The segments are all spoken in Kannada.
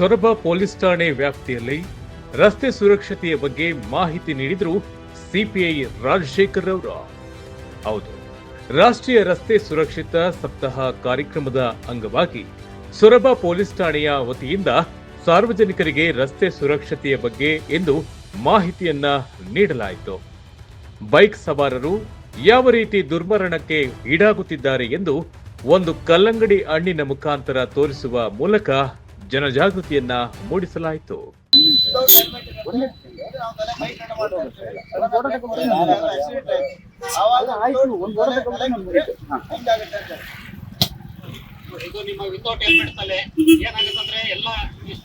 ಸೊರಬ ಪೊಲೀಸ್ ಠಾಣೆ ವ್ಯಾಪ್ತಿಯಲ್ಲಿ ರಸ್ತೆ ಸುರಕ್ಷತೆಯ ಬಗ್ಗೆ ಮಾಹಿತಿ ನೀಡಿದರು ಸಿಪಿಐ ರಾಜಶೇಖರ್ ಅವರು ಹೌದು, ರಾಷ್ಟ್ರೀಯ ರಸ್ತೆ ಸುರಕ್ಷಿತ ಸಪ್ತಾಹ ಕಾರ್ಯಕ್ರಮದ ಅಂಗವಾಗಿ ಸೊರಬ ಪೊಲೀಸ್ ಠಾಣೆಯ ವತಿಯಿಂದ ಸಾರ್ವಜನಿಕರಿಗೆ ರಸ್ತೆ ಸುರಕ್ಷತೆಯ ಬಗ್ಗೆ ಎಂದು ಮಾಹಿತಿಯನ್ನ ನೀಡಲಾಯಿತು. ಬೈಕ್ ಸವಾರರು ಯಾವ ರೀತಿ ದುರ್ಮರಣಕ್ಕೆ ಈಡಾಗುತ್ತಿದ್ದಾರೆ ಎಂದು ಒಂದು ಕಲ್ಲಂಗಡಿ ಹಣ್ಣಿನ ಮುಖಾಂತರ ತೋರಿಸುವ ಮೂಲಕ ಜನಜಾಗೃತಿಯನ್ನ ಮೂಡಿಸಲಾಯಿತು. ಇದು ನಿಮ್ಮ ವಿತೌಟ್ ಹೆಲ್ಮೆಟ್ ತಲೆ ಏನಾಗುತ್ತೆ ಅಂದ್ರೆ ಎಲ್ಲ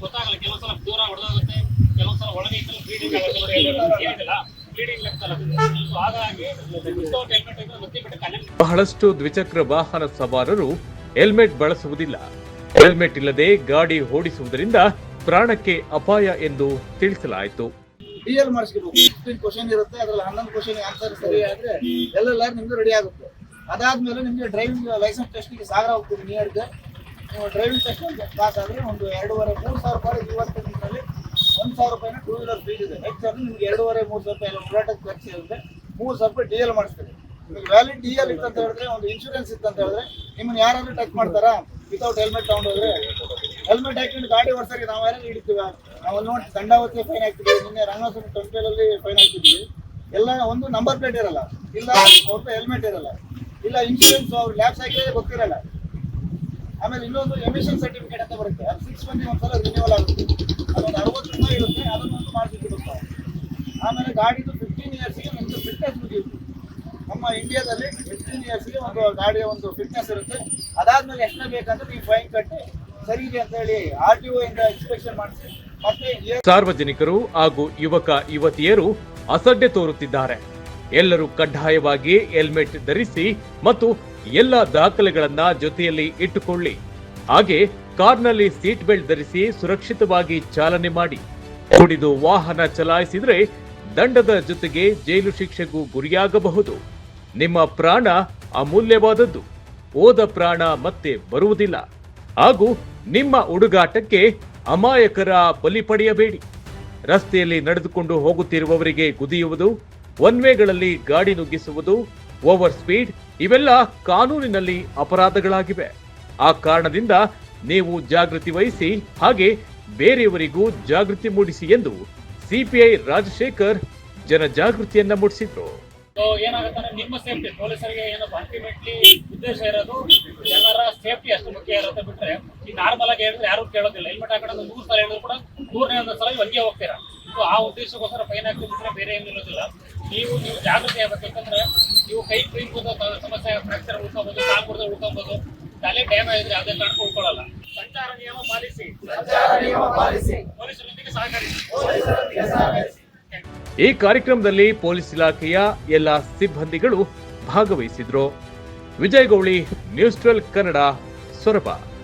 ಗೊತ್ತಾಗಲ್ಲ ಕೆಲವು ಸಲ ದೂರ ಹೊಡೆದೋಗುತ್ತೆ ಕೆಲವೊಂದ್ಸಲ ಒಳಗೆ ಇಟ್ಟಲ್ಲಿ ಬ್ಲೀಡಿಂಗ್ ಆಗುತ್ತೆ ಏನಿಲ್ಲ ಬ್ಲೀಡಿಂಗ್ ಲೆಕ್ಕಲ್ಲ ಸೊ ಹಾಗಾಗಿ ವಿತೌಟ್ ಹೆಲ್ಮೆಟ್ ಇದ್ರೆ ಮತ್ತೆ ಬಿಟ್ಟು ಕನೆಕ್ಟ್ ಬಹಳಷ್ಟು ದ್ವಿಚಕ್ರ ವಾಹನ ಸವಾರರು ಹೆಲ್ಮೆಟ್ ಬಳಸುವುದಿಲ್ಲ. ಹೆಲ್ಮೆಟ್ ಇಲ್ಲದೆ ಗಾಡಿ ಓಡಿಸುವುದರಿಂದ ಪ್ರಾಣಕ್ಕೆ ಅಪಾಯ ಎಂದು ತಿಳಿಸಲಾಯಿತು. ಡಿಎಲ್ ಕ್ವಶನ್ ಇರುತ್ತೆ, ಅದ್ರಲ್ಲಿ ಆನ್ಸರ್ ಸರಿ ಎಲ್ಲ ರೆಡಿ ಆಗುತ್ತೆ. ಅದಾದ್ಮೇಲೆ ನಿಮಗೆ ಡ್ರೈವಿಂಗ್ ಲೈಸೆನ್ಸ್ ಟೆಸ್ಟಿಗೆ ಸಾಗರ ಹೋಗ್ತೀವಿ ನಿಯರ್ಗೆ ನೀವು ಡ್ರೈವಿಂಗ್ ಟೆಸ್ಟ್ ಪಾಸ್ ಆದ್ರೆ ಒಂದು ಎರಡೂವರೆ, ಮೂರು ಸಾವಿರ ರೂಪಾಯಿ ಇವತ್ತು ದಿನದಲ್ಲಿ ಒಂದು ಸಾವಿರ ರೂಪಾಯಿನ ಟೂ ವೀಲರ್ ಫೀಸ್ ಇದೆ. ಹೆಚ್ಚಾದ್ರೆ ನಿಮ್ಗೆ ಎರಡೂವರೆ, ಮೂರು ಸಾವಿರ ರೂಪಾಯಿ ಹೋರಾಟಕ್ಕೆ ಖರ್ಚು ಇರುತ್ತೆ. ಮೂರು ಸಾವಿರ ರೂಪಾಯಿ ಡಿ ಎಲ್ ಮಾಡಿಸ್ತೀರಿ. ನಿಮಗೆ ವ್ಯಾಲಿಡ್ ಡಿ ಎಲ್ ಇತ್ತು ಅಂತ ಹೇಳಿದ್ರೆ, ಒಂದು ಇನ್ಶೂರೆನ್ಸ್ ಇತ್ತು ಅಂತ ಹೇಳಿದ್ರೆ ನಿಮ್ಮನ್ನ ಯಾರಾದರೂ ಟಚ್ ಮಾಡ್ತಾರಾ? ವಿತೌಟ್ ಹೆಲ್ಮೆಟ್ ತಗೊಂಡೋದ್ರೆ ಹೆಲ್ಮೆಟ್ ಹಾಕೊಂಡು ಗಾಡಿ ಓಡಿಸೋಕೆ ನಾವು ಯಾರು ಹಿಡಿತೀವ? ನಾವು ನೋಡಿ ದಂಡಾವತಿ ಫೈನ್ ಹಾಕ್ತಿದ್ವಿ ನಿನ್ನೆ ರಂಗಸ್ವಾಮಿ ಟೆಂಪಲಲ್ಲಿ ಫೈನ್ ಹಾಕ್ತಿದ್ವಿ ಎಲ್ಲ ಒಂದು ನಂಬರ್ ಪ್ಲೇಟ್ ಇರಲ್ಲ. ಇಲ್ಲ, ಅವ್ರ ಹೆಲ್ಮೆಟ್ ಇರಲ್ಲ. ಇಲ್ಲ ಇನ್ಶೂರೆನ್ಸ್ ಅವ್ರು ಲ್ಯಾಬ್ಸ್ ಹಾಕಿದ್ರೆ ಗೊತ್ತಿರಲ್ಲ. ಆಮೇಲೆ ಇನ್ನೊಂದು ಎಮಿಷನ್ ಸರ್ಟಿಫಿಕೇಟ್ ಅಂತ ಬರುತ್ತೆ. ಅದು ಸಿಕ್ಸ್ ಮಂದಿ ಒಂದ್ಸಲ ರಿನ್ಯೂವಲ್ ಆಗುತ್ತೆ. ಅದೊಂದು ಅರವತ್ತು ರೂಪಾಯಿ ಇರುತ್ತೆ, ಅದನ್ನೊಂದು ಮಾಡಿಸಿ ಆಮೇಲೆ ಗಾಡಿದು ಫಿಫ್ಟೀನ್ ಇಯರ್ಸ್ಗೆ ಒಂದು ಫಿಟ್ನೆಸ್ ಮುಗಿಯುತ್ತೆ. ನಮ್ಮ ಇಂಡಿಯಾದಲ್ಲಿ ಇಯರ್ಸ್ಗೆ ಒಂದು ಗಾಡಿಯ ಒಂದು ಫಿಟ್ನೆಸ್ ಇರುತ್ತೆ. ಅದಾದ್ಮೇಲೆ ಎಷ್ಟನೇ ಬೇಕಂದ್ರೆ ನೀವು ಫೈನ್ ಕಟ್ಟಿ ಸರಿ ಇದೆ ಅಂತ ಹೇಳಿ ಆರ್ ಟಿ ಇಂದ ಇನ್ಸ್ಪೆಕ್ಷನ್ ಮಾಡಿಸಿ. ಮತ್ತೆ ಸಾರ್ವಜನಿಕರು ಹಾಗೂ ಯುವಕ, ಯುವತಿಯರು ಅಸಡ್ಡೆ ತೋರುತ್ತಿದ್ದಾರೆ. ಎಲ್ಲರೂ ಕಡ್ಡಾಯವಾಗಿ ಹೆಲ್ಮೆಟ್ ಧರಿಸಿ ಮತ್ತು ಎಲ್ಲ ದಾಖಲೆಗಳನ್ನ ಜೊತೆಯಲ್ಲಿ ಇಟ್ಟುಕೊಳ್ಳಿ. ಹಾಗೆ ಕಾರ್ನಲ್ಲಿ ಸೀಟ್ ಬೆಲ್ಟ್ ಧರಿಸಿ ಸುರಕ್ಷಿತವಾಗಿ ಚಾಲನೆ ಮಾಡಿ. ಕುಡಿದು ವಾಹನ ಚಲಾಯಿಸಿದ್ರೆ ದಂಡದ ಜೊತೆಗೆ ಜೈಲು ಶಿಕ್ಷೆಗೂ ಗುರಿಯಾಗಬಹುದು. ನಿಮ್ಮ ಪ್ರಾಣ ಅಮೂಲ್ಯವಾದದ್ದು. ಹೋದ ಪ್ರಾಣ ಮತ್ತೆ ಬರುವುದಿಲ್ಲ. ಹಾಗೂ ನಿಮ್ಮ ಹುಡುಗಾಟಕ್ಕೆ ಅಮಾಯಕರ ಬಲಿ ಪಡೆಯಬೇಡಿ. ರಸ್ತೆಯಲ್ಲಿ ನಡೆದುಕೊಂಡು ಹೋಗುತ್ತಿರುವವರಿಗೆ ಗುದಿಯುವುದು ಒನ್ ವೇಗಳಲ್ಲಿ ಗಾಡಿ ನುಗ್ಗಿಸುವುದು, ಓವರ್ ಸ್ಪೀಡ್ ಇವೆಲ್ಲ ಕಾನೂನಿನಲ್ಲಿ ಅಪರಾಧಗಳಾಗಿವೆ. ಆ ಕಾರಣದಿಂದ ನೀವು ಜಾಗೃತಿ ವಹಿಸಿ, ಹಾಗೆ ಬೇರೆಯವರಿಗೂ ಜಾಗೃತಿ ಮೂಡಿಸಿ ಎಂದು ಸಿಪಿಐ ರಾಜಶೇಖರ್ ಜನಜಾಗೃತಿಯನ್ನ ಮೂಡಿಸಿದ್ರು. ಏನಾಗುತ್ತೆ ಅಂದ್ರೆ ನಿಮ್ಮ ಸೇಫ್ಟಿ ಪೊಲೀಸರಿಗೆ ಏನೋ ಅಲ್ಟಿಮೇಟ್ಲಿ ಉದ್ದೇಶ ಇರೋದು ಜನರ ಸೇಫ್ಟಿ ಅಷ್ಟು ಮುಖ್ಯ ಇರುತ್ತೆ ಬಿಟ್ರೆ ಈ ನಾರ್ಮಲ್ ಆಗಿ ಹೇಳಿದ್ರೆ ಯಾರು ಕೇಳೋದಿಲ್ಲ. ಹೆಲ್ಮೆಟ್ ಹಾಕೊಂಡು ನೂರು ಸಲ ಹೇಳಿದ್ರು ಕೂಡ ನೂರನೇ ಒಂದು ಸಲ ಹಂಗೆ ಹೋಗ್ತೀರಾ. ಸೊ ಆ ಉದ್ದೇಶಕ್ಕೋಸ್ಕರ ಫೈನ್ ಹಾಕಿ ಬಿಟ್ರೆ ಬೇರೆ ಏನು ಇರೋದಿಲ್ಲ. ನೀವು ನೀವು ಜಾಗೃತಿ ಆಗ್ಬೇಕು. ಯಾಕಂದ್ರೆ ನೀವು ಕೈ ಕೈ ಕೂದೋ ಸಮಸ್ಯೆ ಫ್ರಾಕ್ಚರ್ ಉಳ್ಕೊಬೋದು ಕಾಲು ಕುಡಿದ್ರೆ ಉಳ್ಕೊಬೋದು ತಲೆ ಡ್ಯಾಮೇಜ್ ಇದ್ರೆ ಯಾವುದೇ ಕಾರಣಕ್ಕೂ ಉಳ್ಕೊಳ್ಳಲ್ಲ. ಸಂಚಾರ ನಿಯಮ ಪಾಲಿಸಿ. ಪೊಲೀಸರೊಂದಿಗೆ ಸಹಕರಿಸಿ. ಈ ಕಾರ್ಯಕ್ರಮದಲ್ಲಿ ಪೊಲೀಸ್ ಇಲಾಖೆಯ ಎಲ್ಲ ಸಿಬ್ಬಂದಿಗಳು ಭಾಗವಹಿಸಿದ್ರು. Vijayagouli news twelve Kannada Soraba.